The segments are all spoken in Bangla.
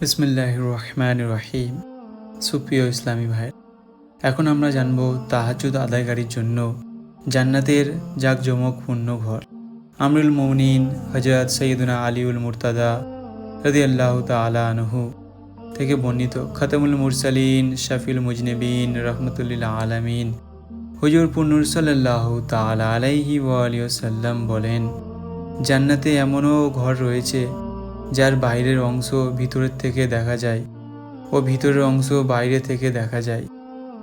বিসমিল্লাহ রহমান রহিম। সুপ্রিয় ইসলামী ভাই, এখন আমরা জানব তাহাজুদ আদায়কারীর জন্য জান্নাতের জাকজমক পূর্ণ ঘর। আমরুল মৌনিন হজরত সৈয়দুনা আলিউল মুরতাদা রদি আল্লাহ তালা আনহু থেকে বর্ণিত খতমুল মুরসালিন শাফিল মুজনবিন রহমতুল্লিল আলমিন হুজুর পুনুর সাল্লাহ তালা আলাইহি ওয়ালিয়াল্লাম বলেন, জান্নাতে এমনও ঘর রয়েছে যার বাইরের অংশ ভিতরের থেকে দেখা যায় ও ভিতরের অংশ বাইরে থেকে দেখা যায়।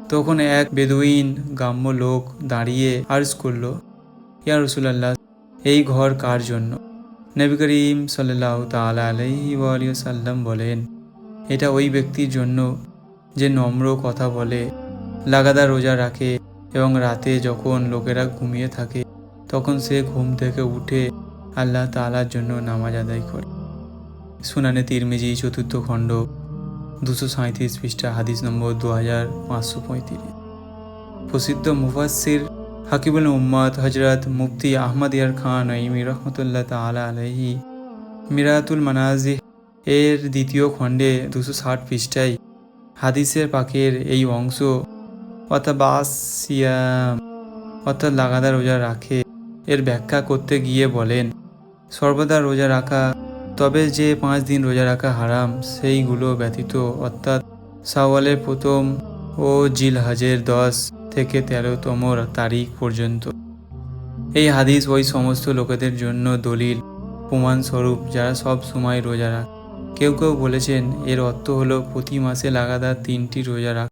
তখন এক বেদুইন গ্রাম্য লোক দাঁড়িয়ে আর্জ করল, ইয়া রসুলাল্লাহ, এই ঘর কার জন্য? নবী করিম সাল্লাহ তালা আলহি সাল্লাম বলেন, এটা ওই ব্যক্তির জন্য যে নম্র কথা বলে, লাগাতার রোজা রাখে এবং রাতে যখন লোকেরা ঘুমিয়ে থাকে, তখন সে ঘুম থেকে উঠে আল্লাহ তালার জন্য নামাজ আদায় করে। সুনানে তিরমিজি চতুর্থ খণ্ড, দুশো সাঁত্রিশ পৃষ্ঠা, হাদিস নম্বর দু হাজার পাঁচশো পঁয়ত্রিশ। প্রসিদ্ধ মুফাসির হাকিবুল উম্মদ হজরত মুফতি আহমদ ইয়ার খান ইমি রহমতুল্লাহ তালা আলহি মিরাতুল মানাজি এর দ্বিতীয় খণ্ডে দুশো ষাট পৃষ্ঠায় হাদিসের পাকের এই অংশ অর্থাৎ বাসিয়াম অর্থাৎ লাগাতার রোজা রাখে। এর ব্যাখ্যা করতে গিয়ে বলেন, সর্বদা রোজা রাখা তবে যে পাঁচ দিন রোজা রাখা হারাম, সেইগুলো ব্যতীত অর্থাৎ সাওয়ালের প্রথম ও জিল হাজের দশ থেকে তেরোতম তারিখ পর্যন্ত। এই হাদিস ওই সমস্ত লোকেদের জন্য দলিল, প্রমাণস্বরূপ যারা সব সময় রোজা রাখ। কেউ কেউ বলেছেন, এর অর্থ হলো প্রতি মাসে লাগাতার তিনটি রোজা রাখ।